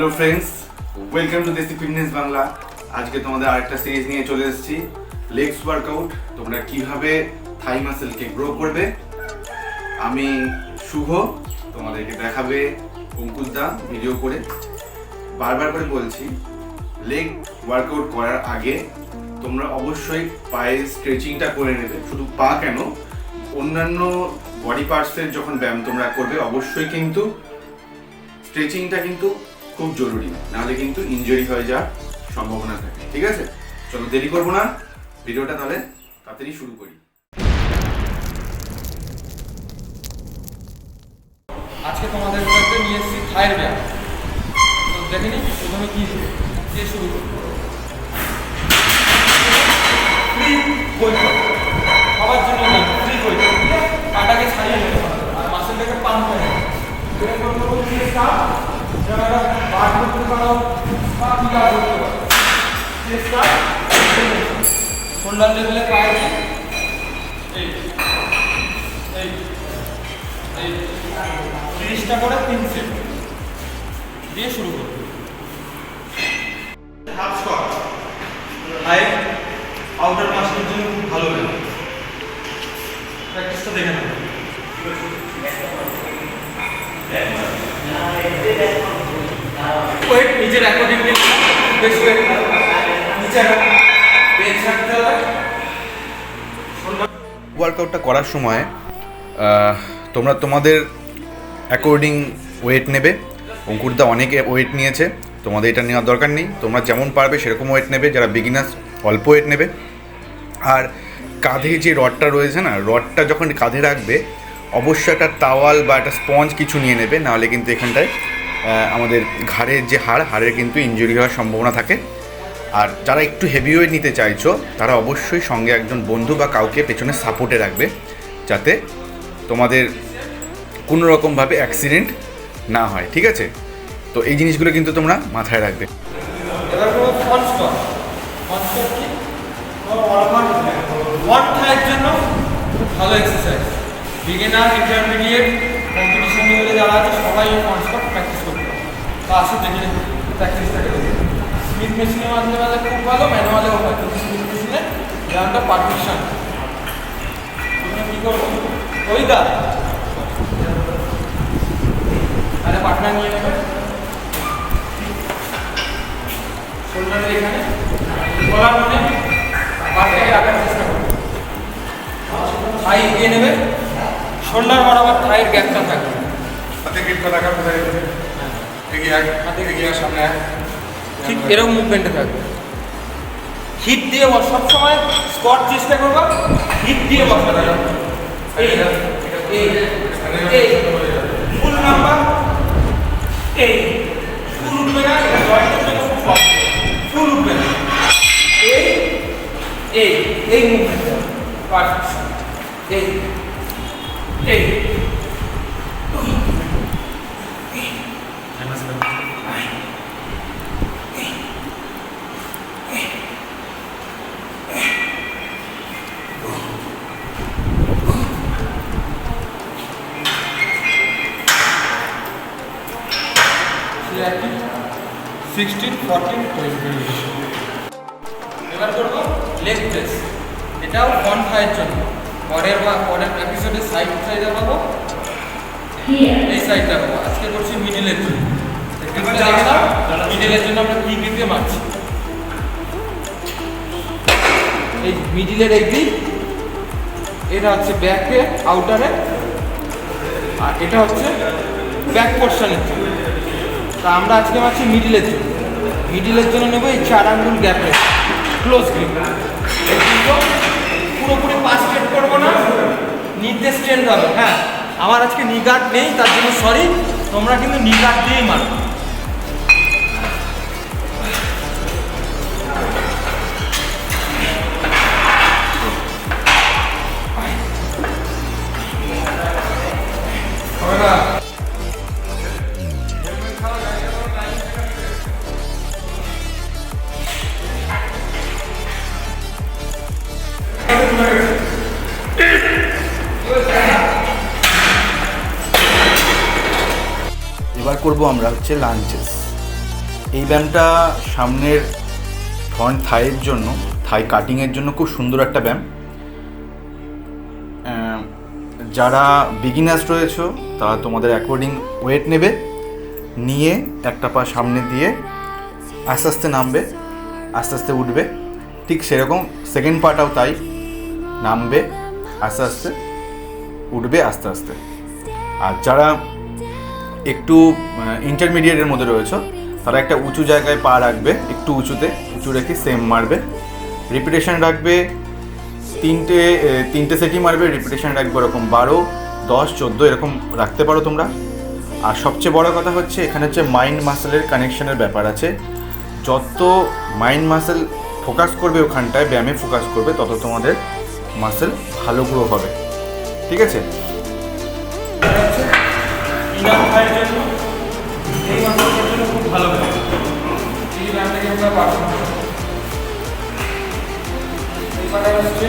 Hello friends welcome to Desi fitness Bangla আজকে তোমাদের আরেকটা সিরিজ নিয়ে চলে এসেছি। লেগস ওয়ার্কআউট তোমরা কীভাবে থাই মাসেলকে গ্রো করবে? আমি শুভ, তোমাদেরকে দেখাবে অঙ্কুশদা ভিডিও করে। বারবার করে বলছি লেগ ওয়ার্কআউট করার আগে তোমরা অবশ্যই পায়ের স্ট্রেচিংটা করে নেবে। শুধু পা কেন, অন্যান্য বডি পার্টসের যখন ব্যায়াম তোমরা করবে, অবশ্যই কিন্তু স্ট্রেচিংটা কিন্তু খুব জরুরি। নাহলে কিন্তু ইনজুরি হয়ে যাওয়ার সম্ভাবনা থাকে। ঠিক আছে? চলো দেরি করব না। ভিডিওটা তাহলে তাড়াতাড়ি শুরু করি। আজকে তোমাদের কাছে নিয়ে এসেছি থায়ের ব্যায়াম। তো দেখে নিই প্রথমে কি শুরু করব। ফ্রি বৈঠক সবার জন্য নেই ফ্রি বৈঠক পাটাকে ছাড়িয়ে নেবে। আর মাসেলটাকে পাম্প করে যারা লেভেলে পায়ে করে শুরু করব হাফ স্কোয়াট হাই আউটার মাসের জন্য খুব ভালো ব্যায়াম প্র্যাকটিসটা দেখে নেব ওয়েট, নিজের বেশ, ওয়েট। ওয়ার্কআউটটা করার সময় তোমরা তোমাদের অ্যাকর্ডিং ওয়েট নেবে। অঙ্কুরদা অনেকে ওয়েট নিয়েছে। তোমাদের এটা নেওয়ার দরকার নেই। তোমরা যেমন পারবে সেরকম ওয়েট নেবে। যারা বিগিনার্স অল্প ওয়েট নেবে। আর কাঁধে যে রডটা রয়েছে না, রডটা যখন কাঁধে রাখবে, অবশ্যই একটা তাওয়াল বা একটা স্পঞ্জ কিছু নিয়ে নেবে। নাহলে কিন্তু এখানটায় আমাদের ঘাড়ের যে হাড়, হাড়ের কিন্তু ইনজুরি হওয়ার সম্ভাবনা থাকে। আর যারা একটু হেভি ওয়েট নিতে চাইছো, তারা অবশ্যই সঙ্গে একজন বন্ধু বা কাউকে পেছনে সাপোর্টে রাখবে, যাতে তোমাদের কোনো রকমভাবে অ্যাক্সিডেন্ট না হয়, ঠিক আছে? তো এই জিনিসগুলো কিন্তু তোমরা মাথায় রাখবে। ভালো এক্সারসাইজ বিগিনার ইন্টারমিডিয়েট কম্পিটিশন যারা আছে, সবাই প্র্যাকটিস তো আসুন দেখে প্র্যাকটিসটাকে স্মিথ মেশিনের মাধ্যমে খুব ভালো ম্যানুয়ালেও হয়। কিন্তু স্মিথ মেশিনে ব্যায়ামটা পারফেকশন তুমি কী করব? ওই দা। তাহলে পার্টনার নিয়ে নেবে শোল্ডারের এখানে। গলার মনে বারটাকে রাখার চেষ্টা করবে থাই এগিয়ে নেবে শোল্ডার বরাবর থাইয়ের গ্যাপটা থাকবে। হাতে গিট রাখার কোথায়? ঠিক এরকম মুভমেন্টে থাকবে হিপ দিয়ে বস সবসময় স্কোয়াট চেষ্টা করবা হিপ দিয়ে বসা এই এই ফুল নাম্বার এই ফুল উঠবে না এটা জয়েন্টের জন্য খুব ফুল উঠবে না। এই এই এই মুভমেন্ট পারফেক্ট এই এই সিক্সটিন ফোরটিন টোয়েন্টি এবার করব লেগ প্রেস এটাও ফন ফাইয়ের জন্য। পরের বা পরের এপিসোডে সাইড সাইডে পাবো। এই সাইডটা পাবো। আজকে করছি মিডিলের জন্য। মিডিলের জন্য আমরা কি গ্রিপে মারছি? এই মিডিলের এই গ্রিপ এটা হচ্ছে ব্যাকে আউটারে আর এটা হচ্ছে ব্যাক পোর্শনের জন্য তা আমরা আজকে মারছি মিডিলের জন্য। মিডিলের জন্য নেব এই চার আঙ্গুল গ্যাপে ক্লোজ গ্রিপ পুরোপুরি পাঁচ স্ট্রেট করব না। নির্দেশ স্ট্রেন্থ হবে। হ্যাঁ আমার আজকে নিগার্ড নেই, তার জন্য সরি তোমরা কিন্তু নিগার্ড দিয়েই মারো। করব আমরা হচ্ছে লাঞ্চেস এই ব্যায়ামটা সামনের ফ্রন্ট থাইয়ের জন্য থাই কাটিংয়ের জন্য খুব সুন্দর একটা ব্যায়াম। যারা বিগিনার্স রয়েছে, তারা তোমাদের অ্যাকর্ডিং ওয়েট নেবে, নিয়ে একটা পা সামনে দিয়ে আস্তে আস্তে নামবে, আস্তে আস্তে উঠবে। ঠিক সেরকম সেকেন্ড পাটাও তাই, নামবে, আস্তে আস্তে উঠবে, আস্তে আস্তে। আর যারা একটু ইন্টারমিডিয়েটের মধ্যে রয়েছে। তারা একটা উঁচু জায়গায় পা রাখবে, একটু উঁচুতে, উঁচু রেখে সেম মারবে। রিপিটেশন রাখবে, তিনটে তিনটে সেটই মারবে রিপিটেশন রাখবে ওরকম বারো, দশ, চোদ্দ, এরকম রাখতে পারো তোমরা। আর সবচেয়ে বড় কথা হচ্ছে, এখানে হচ্ছে মাইন্ড মাসেলের কানেকশনের ব্যাপার আছে। যত মাইন্ড মাসেল ফোকাস করবে ওখানটায়, ব্যায়ামে ফোকাস করবে, তত তোমাদের মাসেল ভালো গ্রো হবে। ঠিক আছে? জন্য এই মাসেলের জন্য খুব ভালো ব্যায়াম এই ব্যায়ামটাকে আমরা পারফর্ম এই পাটা হচ্ছে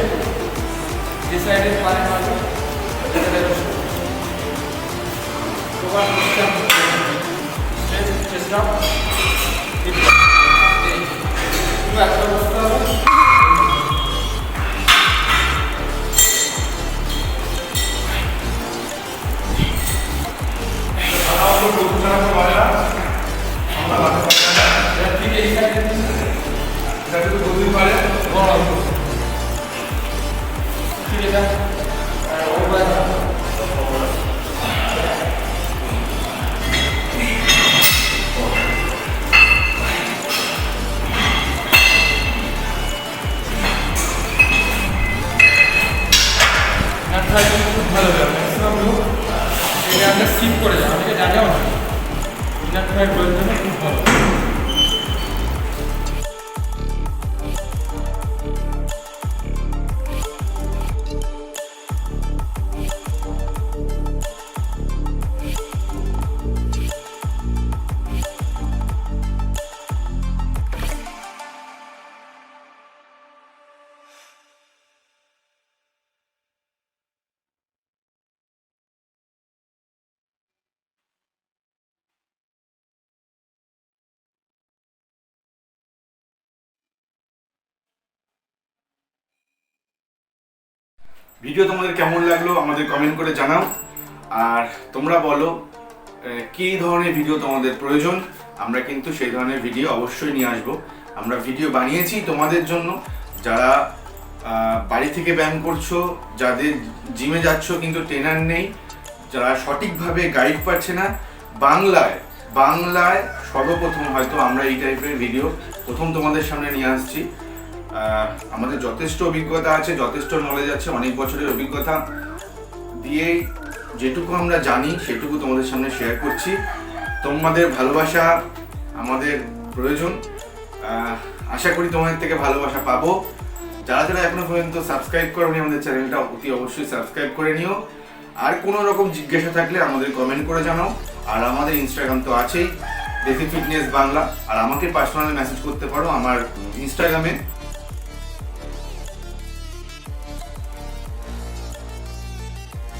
যে সাইডের পারে মারবে তোমার চেষ্টা একটা ইনার ফায়ার জন্য খুব ভালো ভিডিও তোমাদের কেমন লাগল আমাদের কমেন্ট করে জানাও। আর তোমরা বলো কী ধরনের ভিডিও তোমাদের প্রয়োজন? আমরা কিন্তু সেই ধরনের ভিডিও অবশ্যই নিয়ে আসব। আমরা ভিডিও বানিয়েছি তোমাদের জন্য। যারা বাড়ি থেকে ব্যায়াম করছ, যাদের জিমে যাচ্ছ কিন্তু ট্রেনার নেই, যারা সঠিকভাবে গাইড পাচ্ছে না, বাংলায় বাংলায় সর্বপ্রথম হয়তো আমরা এই টাইপের ভিডিও প্রথম তোমাদের সামনে নিয়ে আসছি। আমাদের যথেষ্ট অভিজ্ঞতা আছে, যথেষ্ট নলেজ আছে, অনেক বছরের অভিজ্ঞতা। দিয়ে যেটুকু আমরা জানি, সেটুকু তোমাদের সামনে শেয়ার করছি। তোমাদের ভালোবাসা আমাদের প্রয়োজন। আশা করি তোমাদের থেকে ভালোবাসা পাবো। যারা যারা এখনও পর্যন্ত সাবস্ক্রাইব করোনি আমাদের চ্যানেলটা অতি অবশ্যই সাবস্ক্রাইব করে নিও। আর কোনো রকম জিজ্ঞাসা থাকলে আমাদের কমেন্ট করে জানাও। আর আমাদের ইনস্টাগ্রাম তো আছেই দেশি ফিটনেস বাংলা আর আমাকে পার্সোনালি মেসেজ করতে পারো আমার ইনস্টাগ্রামে